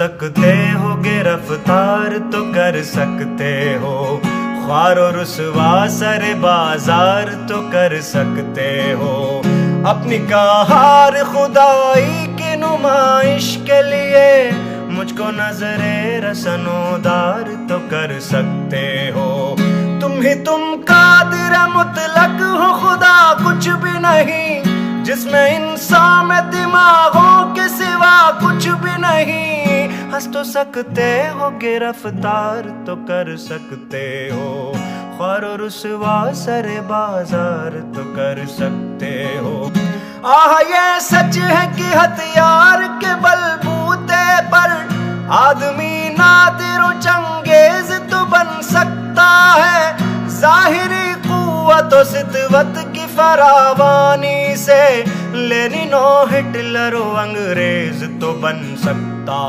सकते हो गिरफ़्तार तो कर सकते हो। ख्वार और रुसवा सर बाज़ार तो कर सकते हो। अपनी कहार खुदाई की नुमाइश के लिए मुझको नजरे रसनोदार तो कर सकते हो। तुम ही तुम कादिर मुतलक हो खुदा, कुछ भी नहीं, जिसमें इंसान में दिमागों के सिवा कुछ भी नहीं। हंस तो सकते हो, गिरफ़्तार तो कर सकते हो। ख्वार रुसवा सरे बाज़ार तो कर सकते हो। आह, ये सच है कि हथियार के बलबूते पर आदमी नादिर चंगेज तो बन सकता है। जाहिरी कुत सितवत की फरावानी से लेनिनो, हिटलर अंग्रेज़ तो बन सकता